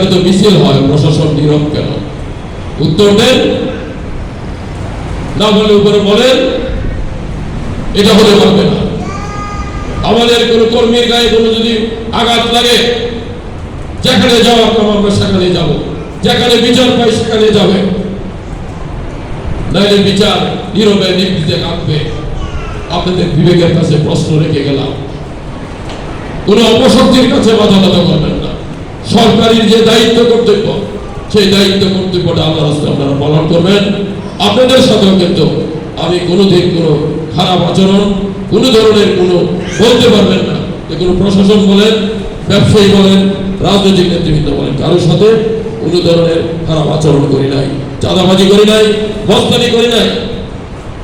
এখানে তো মিছিল হয়, প্রশাসন নীরব কেন? উত্তর দেন। না বলে উপরে বলেন, এটা হলে পারবে না। আমাদের কোনো কর্মীর গায়ে কোনো যদি আঘাত লাগে, যেখানে যাওয়ার কম আমরা সেখানে যাব। যেখানে বিচার পাই সেখানে যাবে। নাইলে বিচার নীরবে নিবৃতে কাঁদবে। আপনাদের বিবেকের কাছে প্রশ্ন রেখে গেলাম। কোনো অপশক্তির কাছে বাধা বাধা করবেন সরকারের যে দায়িত্ব কর্তব্য, সেই দায়িত্ব কর্তব্যটা আল্লাহ রাস্তায় আপনারা পালন করবেন। আপনাদের সাথেও কিন্তু আমি কোনোদিন কোনো খারাপ আচরণ, কোনো ধরনের কোনো বলতে পারবেন না। যে কোনো প্রশাসন বলেন, ব্যবসায়ী বলেন, রাজনৈতিক নেতৃবৃন্দ বলেন, কারোর সাথে কোনো ধরনের খারাপ আচরণ করি নাই, চাঁদাবাজি করি নাই, বস্তানি করি নাই।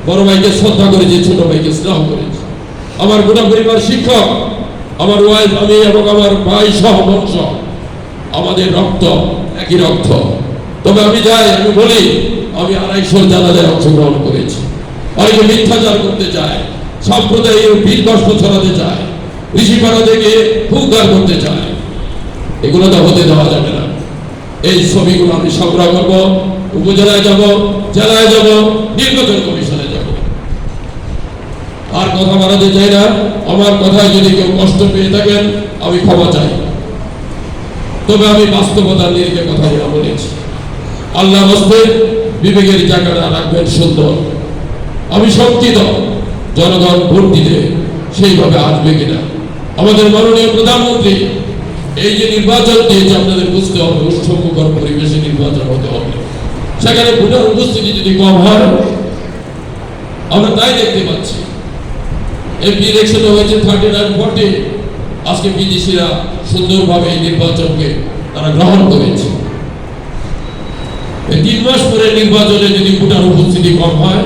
বড় ভাইকে শ্রদ্ধা করেছি, ছোট ভাইকে স্নেহ করেছি। আমার গোটা পরিবার শিক্ষক, আমার ওয়াইফ আমি এবং আমার ভাই সহ বংশ আমাদের রক্ত একই রক্ত। তবে আমি যাই, আমি বলি, আমি আড়াইশোর জানাজায় অংশগ্রহণ করেছি। অনেকে মিথ্যাচার করতে চায়, সম্প্রদায় বীর কষ্ট ছড়াতে চায় ঋষিপাড়া থেকে হুঙ্কার করতে চায়। এগুলো তো হতে দেওয়া যাবে না। এই ছবিগুলো আমি সংগ্রহ করব, উপজেলায় যাব, জেলায় যাব, নির্বাচন কমিশনে যাব। আর কথা বাড়াতে চাই না, আমার কথায় যদি কেউ কষ্ট পেয়ে থাকেন, আমি ক্ষমা চাই। তবে আমি বাস্তবতার নিরিখে কথাগুলো বলেছি, আল্লাহ হস্তে বিবেকের জায়গাটা রাখবেন সুন্দর। আমি শঙ্কিত, জনগণ ভোট দিতে সেইভাবে আসবে কিনা। আমাদের মাননীয় প্রধানমন্ত্রী, এই যে নির্বাচন দিয়েছে, আপনাদের বুঝতে হবে, উৎসবমুখর পরিবেশে নির্বাচন হতে হবে। সেখানে ভোটার উপস্থিতি যদি কম হয়, আমরা তাই দেখতে পাচ্ছি। এমপি ইলেকশনে হয়েছে থার্টি নাইন ফর্টি আজকে বিদেশিরা সুন্দরভাবে এই নির্বাচনকে তারা গ্রহণ করেছে। এই তিন মাস পরে নির্বাচনে যদি ভোটার উপস্থিতি কম হয়,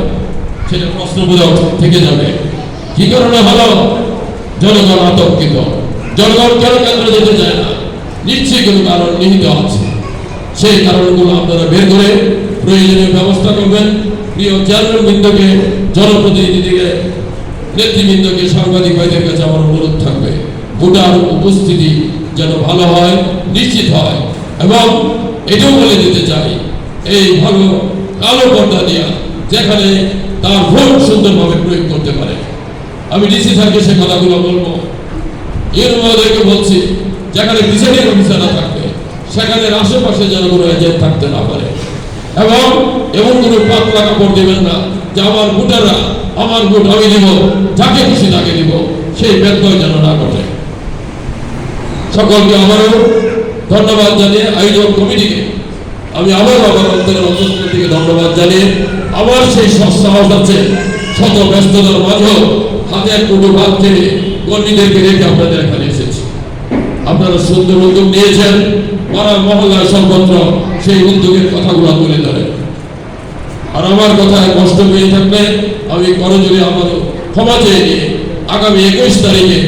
সেটা প্রশ্নবোধক থেকে যাবে। কি কারণে হলো? জনগণ আতঙ্কিত। জনগণ কেন কেন্দ্র যেতে চায় না? নিশ্চয়ই কোনো কারণ নিহিত আছে। সেই কারণগুলো আপনারা বের করে প্রয়োজনীয় ব্যবস্থা করবেন। প্রিয় চেয়ারম্যান বৃন্দকে জনপ্রতিনিধিকে নেতৃবৃন্দকে সাংবাদিক ভাইদের কাছে আমার অনুরোধ থাকবে। ভোটার উপস্থিতি যেন ভালো হয়, নিশ্চিত হয়। এবং এটাও বলে দিতে চাই, এই ভালো কালো পর্দা দিয়া যেখানে তার ভোট সুন্দরভাবে প্রয়োগ করতে পারে। আমি ডিসি স্যারকে সে কথাগুলো বলব। এর মহোদয়কে বলছি, যেখানে প্রিসাইডিং অফিসাররা থাকবে, সেখানে আশেপাশে যেন কোনো এজেন্ট থাকতে না পারে। এবং এমন কোনো পাতলা কাপড় দেবেন না, যে আমার ভোটাররা আমার ভোট আমি দিব যাকে খুশি তাকে দিব সেই ব্যর্থ যেন না ঘটে। সকলকে আমারও ধন্যবাদ জানিয়ে আয়োজক কমিটিকে আমি আমার অন্তরের অন্তর থেকে ধন্যবাদ জানিয়ে আবার সেই সৎসাহস আছে, শত ব্যস্ততার মাঝেও হাতের টুকু ভাত থেকে কর্মীদেরকে রেখে আপনাদের এখানে এসেছি। আপনারা সুন্দর উদ্যোগ নিয়েছেন পাড়া মহল্লার সর্বত্র সেই উদ্যোগের কথাগুলো তুলে ধরেন। আর আমার কথায় কষ্ট পেয়ে থাকলে আমি করজোরে আমার ক্ষমা চেয়ে নিয়ে আগামী একুশ তারিখে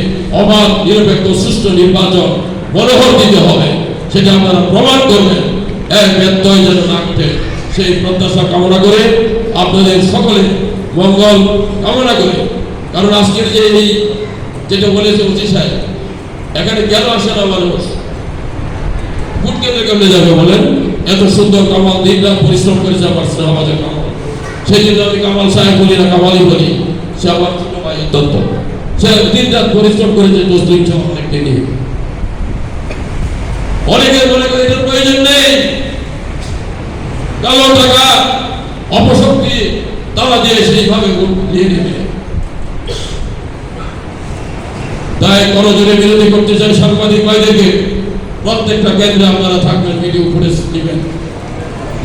অবাধ নিরপেক্ষ, সুষ্ঠু নির্বাচন মনোহর দিতে হবে। সেটা আপনারা প্রমাণ করবেন। এক ব্যত্যয় যেন না ঘটে, সেই প্রত্যাশা কামনা করে আপনাদের সকলে মঙ্গল কামনা করে। কারণ আজকের যে এই যেটা বলেছে অতি সাহেব, এখানে কেন আসে না মানুষ? ভোট কেন্দ্রে কেমনে যাবে বলেন? এত সুন্দর কামাল, দিন রাত পরিশ্রম করেছে আমার আমাদের কামাল। সেই জন্য আমি কামাল সাহেব বলি না, কামালই বলি। সে আমার ছোট ভাই দত্ত পরিশ্রম করেছে মুসলিম অনেককে নিয়ে। অনেকে মনে করে এটার প্রয়োজন নেই। কালো টাকা, অপশক্তি, তারা দিয়ে সেইভাবে দিয়ে নেবে। তাই করজোরে বিরোধী করতে চাই সাংবাদিক ভাইদেরকে। প্রত্যেকটা কেন্দ্রে আপনারা থাকবেন, ভিডিও ফুটেজ নেবেন।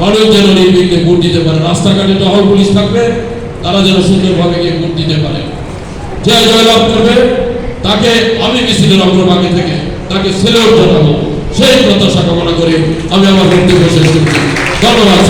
মানুষ যেন নির্বিঘ্নে ভোট দিতে পারে। রাস্তাঘাটে টহল পুলিশ থাকবে তারা যেন সুন্দরভাবে গিয়ে ভোট দিতে পারে। যে জয়লাভ করবে, তাকে আমি মিছিলের অগ্রভাগে থেকে তাকে সেলেও জানাব সেই প্রত্যাশা কামনা করে আমি আমার বক্তব্য শেষ করছি ধন্যবাদ।